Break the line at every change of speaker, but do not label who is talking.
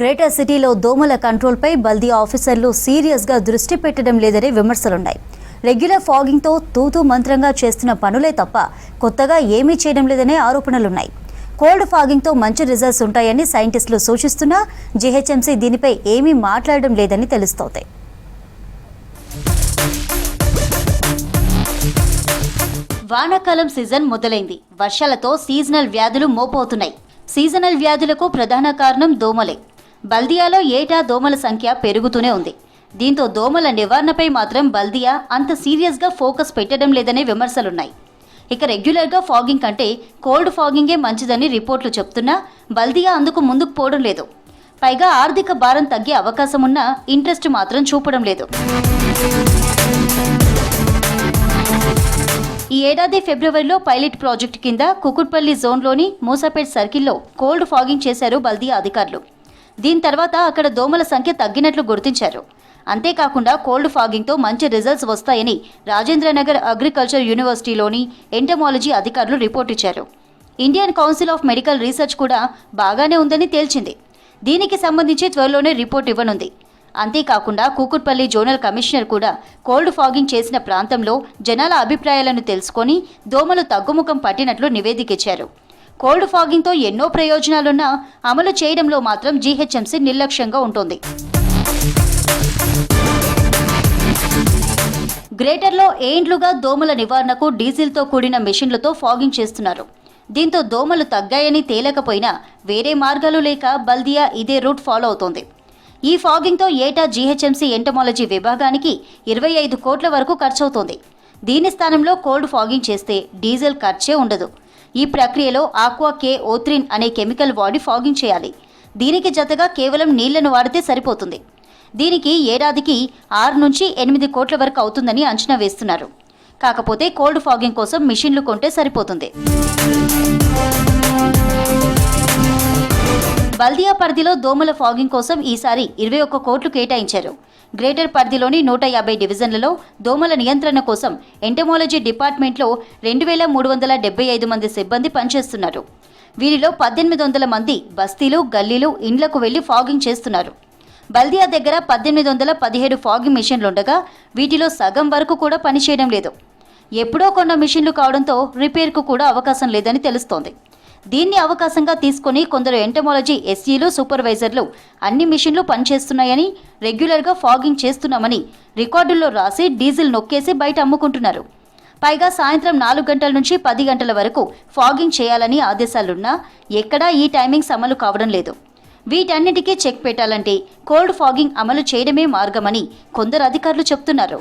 Greater సిటీలో దోమల కంట్రోల్పై బల్దీ ఆఫీసర్లు సీరియస్గా దృష్టి పెట్టడం లేదనే విమర్శలున్నాయి. రెగ్యులర్ ఫాగింగ్తో తూతూ మంత్రంగా చేస్తున్న పనులే తప్ప కొత్తగా ఏమీ చేయడం లేదనే ఆరోపణలున్నాయి. కోల్డ్ ఫాగింగ్తో మంచి రిజల్ట్స్ ఉంటాయని సైంటిస్టులు సూచిస్తున్నా జీహెచ్ఎంసీ దీనిపై ఏమీ మాట్లాడడం లేదని తెలుస్తోంది. వానాకాలం సీజన్ మొదలైంది. వర్షాలతో సీజనల్ వ్యాధులు మోపవుతున్నాయి. సీజనల్ వ్యాధులకు ప్రధాన కారణం దోమలే. బల్దియాలో ఏటా దోమల సంఖ్య పెరుగుతూనే ఉంది. దీంతో దోమల నివారణపై మాత్రం బల్దియా అంత సీరియస్గా ఫోకస్ పెట్టడం లేదనే విమర్శలున్నాయి. ఇక రెగ్యులర్గా ఫాగింగ్ కంటే కోల్డ్ ఫాగింగే మంచిదని రిపోర్ట్లు చెప్తున్నా బల్దియా అందుకు ముందుకు పోవడం లేదు. పైగా ఆర్థిక భారం తగ్గే అవకాశం ఉన్నా ఇంట్రెస్ట్ మాత్రం చూపడం లేదు. ఈ ఏడాది ఫిబ్రవరిలో పైలట్ ప్రాజెక్టు కింద కుకుట్పల్లి జోన్లోని మూసాపేట్ సర్కిల్లో కోల్డ్ ఫాగింగ్ చేశారు బల్దియా అధికారులు. దీని తర్వాత అక్కడ దోమల సంఖ్య తగ్గినట్లు గుర్తించారు. అంతేకాకుండా కోల్డ్ ఫాగింగ్తో మంచి రిజల్ట్స్ వస్తాయని రాజేంద్రనగర్ అగ్రికల్చర్ యూనివర్సిటీలోని ఎంటమాలజీ అధికారులు రిపోర్ట్ ఇచ్చారు. Indian council of medical research కూడా బాగానే ఉందని తేల్చింది. దీనికి సంబంధించి త్వరలోనే రిపోర్ట్ ఇవ్వనుంది. అంతేకాకుండా కూకుట్పల్లి జోనల్ కమిషనర్ కూడా కోల్డ్ ఫాగింగ్ చేసిన ప్రాంతంలో జనాల అభిప్రాయాలను తెలుసుకొని దోమలు తగ్గుముఖం పట్టినట్లు నివేదికిచ్చారు ఇచ్చారు. కోల్డ్ ఫాగింగ్తో ఎన్నో ప్రయోజనాలున్నా అమలు చేయడంలో మాత్రం జీహెచ్ఎంసీ నిర్లక్ష్యంగా ఉంటుంది. గ్రేటర్లో ఏండ్లుగా దోమల నివారణకు డీజిల్తో కూడిన మెషిన్లతో ఫాగింగ్ చేస్తున్నారు. దీంతో దోమలు తగ్గాయని తేలకపోయినా వేరే మార్గాలు లేక బల్దియా ఇదే రూట్ ఫాలో అవుతోంది. ఈ ఫాగింగ్తో ఏటా జీహెచ్ఎంసీ ఎంటమాలజీ విభాగానికి ఇరవై ఐదు కోట్ల వరకు ఖర్చవుతోంది. దీని స్థానంలో కోల్డ్ ఫాగింగ్ చేస్తే డీజిల్ ఖర్చే ఉండదు. ఈ ప్రక్రియలో ఆక్వా కే ఓత్రిన్ అనే కెమికల్ వాడి ఫాగింగ్ చేయాలి. దీనికి జతగా కేవలం నీళ్ళను వాడితే సరిపోతుంది. దీనికి ఏడాదికి ఆరు నుంచి ఎనిమిది కోట్ల వరకు అవుతుందని అంచనా వేస్తున్నారు. కాకపోతే కోల్డ్ ఫాగింగ్ కోసం మిషన్లు కొంటే సరిపోతుంది. బల్దియా పరిధిలో దోమల ఫాగింగ్ కోసం ఈసారి ఇరవై ఒక్క కోట్లు కేటాయించారు. గ్రేటర్ పరిధిలోని నూట యాభై డివిజన్లలో దోమల నియంత్రణ కోసం ఎంటమాలజీ డిపార్ట్మెంట్లో రెండు వేల మూడు వందల డెబ్బై ఐదు మంది సిబ్బంది పనిచేస్తున్నారు. వీరిలో పద్దెనిమిది వందల మంది బస్తీలు గల్లీలు ఇండ్లకు వెళ్ళి ఫాగింగ్ చేస్తున్నారు. బల్దియా దగ్గర పద్దెనిమిది వందల పదిహేడు ఫాగింగ్ మిషన్లుండగా వీటిలో సగం వరకు కూడా పనిచేయడం లేదు. ఎప్పుడో కొన్న మిషన్లు కావడంతో రిపేర్కు కూడా అవకాశం లేదని తెలుస్తోంది. దీన్ని అవకాశంగా తీసుకొని కొందరు ఎంటమాలజీ ఎస్ఈలు సూపర్వైజర్లు అన్ని మిషన్లు పనిచేస్తున్నాయని రెగ్యులర్గా ఫాగింగ్ చేస్తున్నామని రికార్డుల్లో రాసి డీజిల్ నొక్కేసి బయట అమ్ముకుంటున్నారు. పైగా సాయంత్రం నాలుగు గంటల నుంచి పది గంటల వరకు ఫాగింగ్ చేయాలని ఆదేశాలున్నా ఎక్కడా ఈ టైమింగ్స్ అమలు కావడం లేదు. వీటన్నిటికీ చెక్ పెట్టాలంటే కోల్డ్ ఫాగింగ్ అమలు చేయడమే మార్గమని కొందరు అధికారులు చెప్తున్నారు.